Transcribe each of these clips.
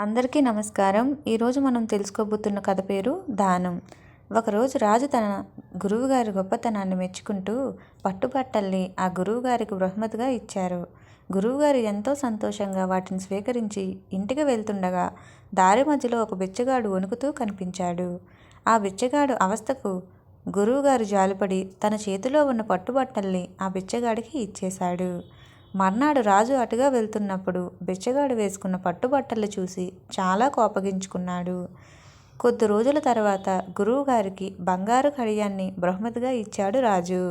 అందరికీ నమస్కారం. ఈరోజు మనం తెలుసుకోబోతున్న కథ పేరు దానం. ఒకరోజు రాజు తన గురువుగారి గొప్పతనాన్ని మెచ్చుకుంటూ పట్టుబట్టల్ని ఆ గురువుగారికి బహుమతిగా ఇచ్చారు. గురువుగారు ఎంతో సంతోషంగా వాటిని స్వీకరించి ఇంటికి వెళ్తుండగా దారి మధ్యలో ఒక బిచ్చగాడు వణుకుతూ కనిపించాడు. ఆ బిచ్చగాడు అవస్థకు గురువుగారు జాలిపడి తన చేతిలో ఉన్న పట్టుబట్టల్ని ఆ బిచ్చగాడికి ఇచ్చేశాడు. మర్నాడు రాజు అటుగా వెళ్తున్నప్పుడు బిచ్చగాడు వేసుకున్న పట్టుబట్టలు చూసి చాలా కోపగించుకున్నాడు. కొద్ది రోజుల తర్వాత గురువుగారికి బంగారు కడియాన్ని బహుమతిగా ఇచ్చాడు రాజు.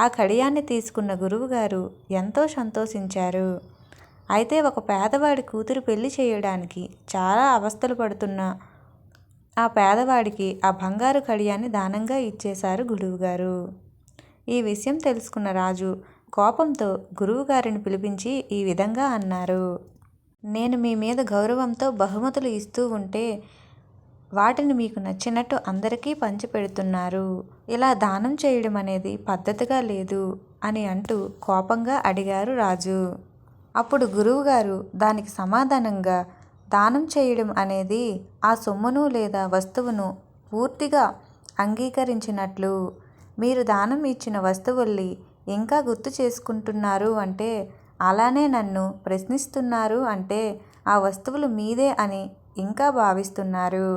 ఆ కడియాన్ని తీసుకున్న గురువుగారు ఎంతో సంతోషించారు. అయితే ఒక పేదవాడి కూతురు పెళ్ళి చేయడానికి చాలా అవస్థలు పడుతున్న ఆ పేదవాడికి ఆ బంగారు కడియాన్ని దానంగా ఇచ్చేశారు గురువుగారు ఈ విషయం తెలుసుకున్న రాజు కోపంతో గురువుగారిని పిలిపించి ఈ విధంగా అన్నారు. నేను మీ మీద గౌరవంతో బహుమతులు ఇస్తూ ఉంటే వాటిని మీకు నచ్చినట్టు అందరికీ పంచిపెడుతున్నారు ఇలా దానం చేయడం అనేది పద్ధతిగా లేదు అని అంటూ కోపంగా అడిగారు రాజు. అప్పుడు గురువుగారు దానికి సమాధానంగా దానం చేయడం అనేది ఆ సొమ్మును లేదా వస్తువును పూర్తిగా అంగీకరించినట్లు మీరు దానం ఇచ్చిన వస్తువుల్ని ఇంకా గుర్తు చేసుకుంటున్నారు అంటే అలానే నన్ను ప్రశ్నిస్తున్నారు అంటే ఆ వస్తువులు మీదే అని ఇంకా భావిస్తున్నారు.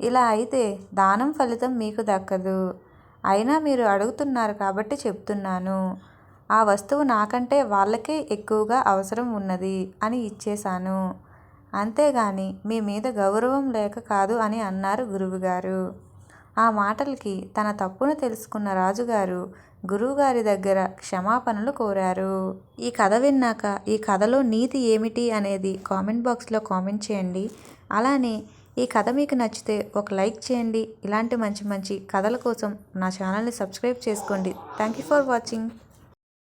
ఇలా అయితే దానం ఫలితం మీకు దక్కదు. అయినా మీరు అడుగుతున్నారు కాబట్టి చెప్తున్నాను. ఆ వస్తువు నాకంటే వాళ్ళకే ఎక్కువగా అవసరం ఉన్నది అని ఇచ్చేశాను. అంతేగాని మీ మీద గౌరవం లేక కాదు అని అన్నారు గురువుగారు. ఆ మాటలకి తన తప్పును తెలుసుకున్న రాజుగారు గురువుగారి దగ్గర క్షమాపణలు కోరారు. ఈ కథ విన్నాక ఈ కథలో నీతి ఏమిటి అనేది కామెంట్ బాక్స్లో కామెంట్ చేయండి. అలానే ఈ కథ మీకు నచ్చితే ఒక లైక్ చేయండి. ఇలాంటి మంచి మంచి కథల కోసం నా ఛానల్ని సబ్స్క్రైబ్ చేసుకోండి. Thank you for watching.